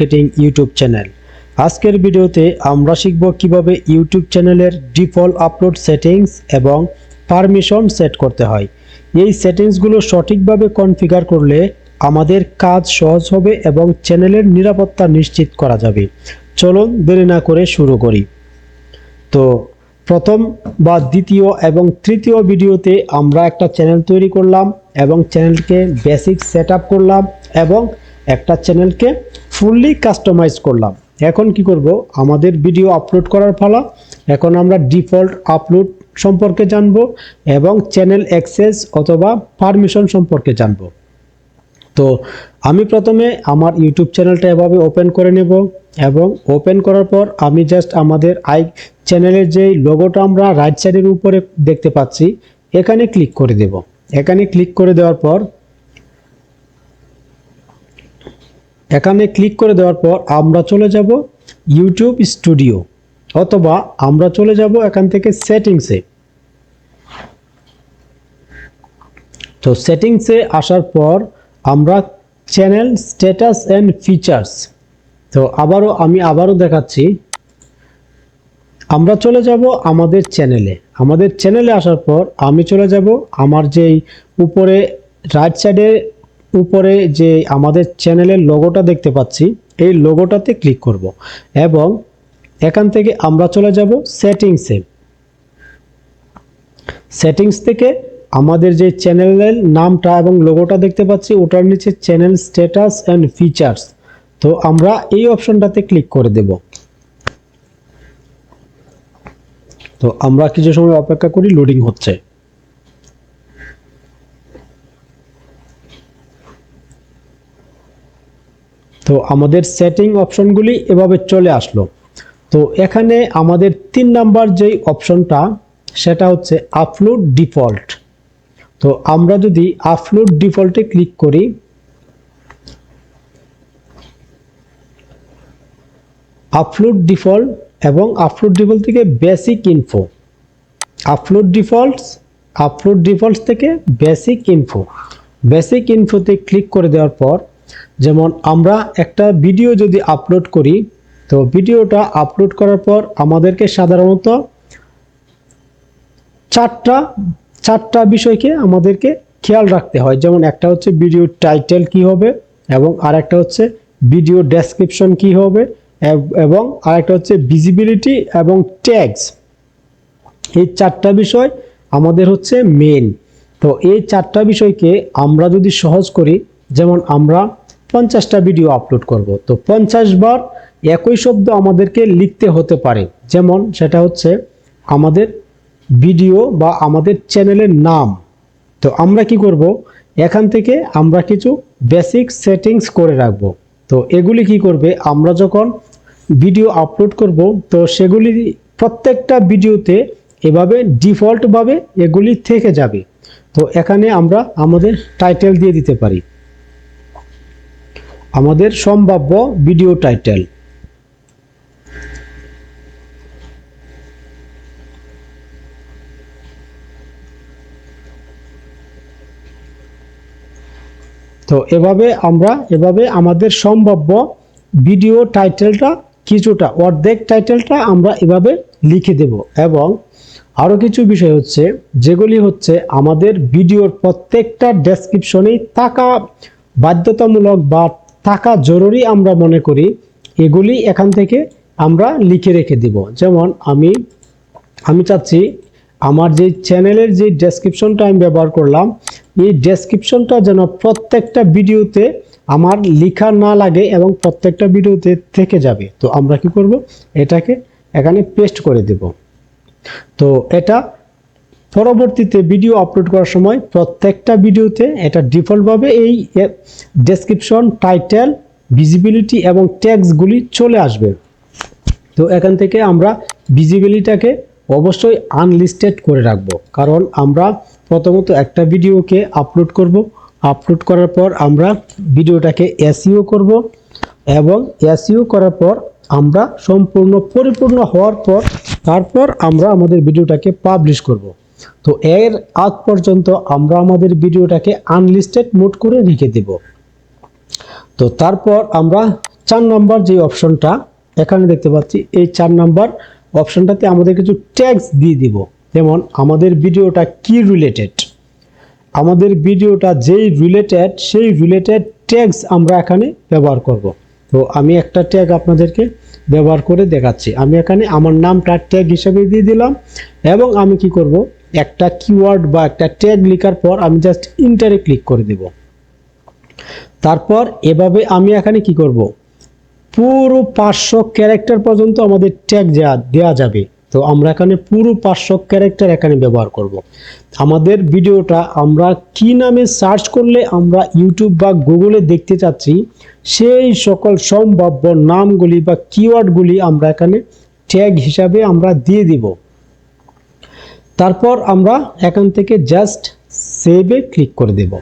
Marketing YouTube channel আজকের ভিডিওতে আমরা শিখব কীভাবে ইউটিউব চ্যানেলের ডিফল্ট আপলোড সেটিংস এবং পারমিশন সেট করতে হয়। এই সেটিংসগুলো সঠিকভাবে কনফিগার করলে আমাদের কাজ সহজ হবে এবং চ্যানেলের নিরাপত্তা নিশ্চিত করা যাবে। চলুন দেরি না করে শুরু করি। তো, প্রথম বা দ্বিতীয় এবং তৃতীয় ভিডিওতে আমরা একটা চ্যানেল তৈরি করলাম এবং চ্যানেলকে বেসিক সেট করলাম এবং একটা চ্যানেলকে ফুললি কাস্টমাইজ করলাম। এখন কি করব? আমাদের ভিডিও আপলোড করার ফলা এখন আমরা ডিফল্ট আপলোড সম্পর্কে জানব এবং চ্যানেল অ্যাক্সেস অথবা পারমিশন সম্পর্কে জানব। তো আমি প্রথমে আমার ইউটিউব চ্যানেলটা এভাবে ওপেন করে নেব এবং ওপেন করার পর আমি জাস্ট আমাদের আই চ্যানেলের যে লোগোটা আমরা রাইট সাইডের উপরে দেখতে পাচ্ছি, এখানে ক্লিক করে দেব। এখানে ক্লিক করে দেওয়ার পর এখানে ক্লিক করে দেওয়ার পর আমরা চলে যাব ইউটিউব স্টুডিও অথবা আমরা চলে যাব এখান থেকে সেটিংসে। তো সেটিংসে আসার পর আমরা চ্যানেল স্ট্যাটাস অ্যান্ড ফিচার্স। তো আবারও আমি আবারও দেখাচ্ছি। আমরা চলে যাব আমাদের চ্যানেলে। আমাদের চ্যানেলে আসার পর আমি চলে যাব আমার যেই উপরে রাইট সাইডে উপরে যে আমাদের চ্যানেলের লোগোটা দেখতে পাচ্ছি, এই লোগোটাতে ক্লিক করব এবং এখান থেকে আমরা চলে যাব সেটিংসে সেটিংস থেকে আমাদের যে চ্যানেলের নামটা এবং লোগোটা দেখতে পাচ্ছি, ওটার নিচে চ্যানেল স্ট্যাটাস অ্যান্ড ফিচার্স তো আমরা এই অপশনটাতে ক্লিক করে দেব। তো আমরা কিছু সময় অপেক্ষা করি লোডিং হচ্ছে। তো আমাদের সেটিং অপশনগুলি এভাবে চলে আসলো। তো এখানে আমাদের তিন নাম্বার যেই অপশনটা সেটা হচ্ছে আপলোড ডিফল্ট তো আমরা যদি আপলোড ডিফল্টে ক্লিক করি আপলোড ডিফল্ট এবং আপলোড ডিফল্ট থেকে basic info upload defaults upload defaults থেকে বেসিক ইনফো বেসিক ইনফোতে ক্লিক করে দেওয়ার পর যেমন আমরা একটা ভিডিও যদি আপলোড করি, তো ভিডিওটা আপলোড করার পর আমাদেরকে সাধারণত চারটা চারটা বিষয়কে আমাদেরকে খেয়াল রাখতে হয়। যেমন একটা হচ্ছে ভিডিও টাইটেল কি হবে এবং আরেকটা হচ্ছে ভিডিও ডেসক্রিপশন কি হবে এব- এবং আরেকটা হচ্ছে ভিজিবিলিটি এবং ট্যাগস এই চারটা বিষয় আমাদের হচ্ছে মেন তো এই চারটা বিষয়কে আমরা যদি সহজ করি, যেমন আমরা পঞ্চাশটা ভিডিও আপলোড করব। তো পঞ্চাশ বার একই শব্দ আমাদেরকে লিখতে হতে পারে। যেমন সেটা হচ্ছে আমাদের ভিডিও বা আমাদের চ্যানেলের নাম। তো আমরা কি করব? এখান থেকে আমরা কিছু বেসিক সেটিংস করে রাখব। তো এগুলি কি করবে? আমরা যখন ভিডিও আপলোড করব, তো সেগুলি প্রত্যেকটা ভিডিওতে এভাবে ডিফল্টভাবে এগুলি থেকে যাবে। তো এখানে আমরা আমাদের টাইটেল দিয়ে দিতে পারি। আমাদের সম্ভাব্য ভিডিও টাইটেল তো এভাবে আমরা, এভাবে আমাদের সম্ভাব্য ভিডিও টাইটেলটা কিছুটা অর্ধেক টাইটেলটা আমরা এভাবে লিখে দেব এবং আরও কিছু বিষয় হচ্ছে, যেগুলি হচ্ছে আমাদের ভিডিওর প্রত্যেকটা ডেসক্রিপশনেই থাকা বাধ্যতামূলক বা থাকা জরুরি আমরা মনে করি, এগুলি এখান থেকে আমরা লিখে রেখে দিব। যেমন আমি আমি চাচ্ছি আমার যে চ্যানেলের যে ডেসক্রিপশনটা আমি ব্যবহার করলাম, এই ডেসক্রিপশনটা যেন প্রত্যেকটা ভিডিওতে আমার লেখা না লাগে এবং প্রত্যেকটা ভিডিওতে থেকে যাবে। তো আমরা কি করব? এটাকে এখানে পেস্ট করে দেব। তো এটা পরবর্তীতে ভিডিও আপলোড করার সময় প্রত্যেকটা ভিডিওতে এটা ডিফল্টভাবে এই ডেসক্রিপশন টাইটেল ভিজিবিলিটি এবং ট্যাগসগুলি চলে আসবে। তো এখান থেকে আমরা ভিজিবিলিটাকে অবশ্যই আনলিস্টেড করে রাখব। কারণ আমরা প্রথমত একটা ভিডিওকে আপলোড করব। আপলোড করার পর আমরা ভিডিওটাকে এসইও করব এবং এসইও করার পর আমরা সম্পূর্ণ পরিপূর্ণ হওয়ার পর তারপর আমরা আমাদের ভিডিওটাকে পাবলিশ করব। তো এর আগ পর্যন্ত আমরা আমাদের ভিডিওটাকে আনলিস্টেড মোড করে রেখে দেব। তো তারপর আমরা চার নাম্বার যে অপশনটা এখানে দেখতে পাচ্ছি, এই চার নাম্বার অপশনটাতে আমাদের কিছু ট্যাগস দিয়ে দিব। যেমন, আমাদের ভিডিওটা কি রিলেটেড আমাদের ভিডিওটা যেই রিলেটেড সেই রিলেটেড ট্যাগস আমরা এখানে ব্যবহার করব। তো আমি একটা ট্যাগ আপনাদেরকে ব্যবহার করে দেখাচ্ছি। আমি এখানে আমার নামটা ট্যাগ হিসেবে দিয়ে দিলাম এবং আমি কি করব? একটা কিওয়ার্ড বা একটা ট্যাগ লেখার পর আমি জাস্ট ইন্টারে ক্লিক করে দেব। তারপর এভাবে আমি এখানে কি করব? পুরো পাঁচশো ক্যারেক্টার পর্যন্ত আমাদের ট্যাগ দেওয়া যাবে। তো আমরা এখানে পুরো পাঁচশো ক্যারেক্টার এখানে ব্যবহার করব। আমাদের ভিডিওটা আমরা কি নামে সার্চ করলে আমরা ইউটিউব বা গুগলে দেখতে চাচ্ছি, সেই সকল সম্ভাব্য নামগুলি বা কিওয়ার্ডগুলি আমরা এখানে ট্যাগ হিসাবে আমরা দিয়ে দিব। তারপর আমরা এখান থেকে জাস্ট সেভে ক্লিক করে দেব।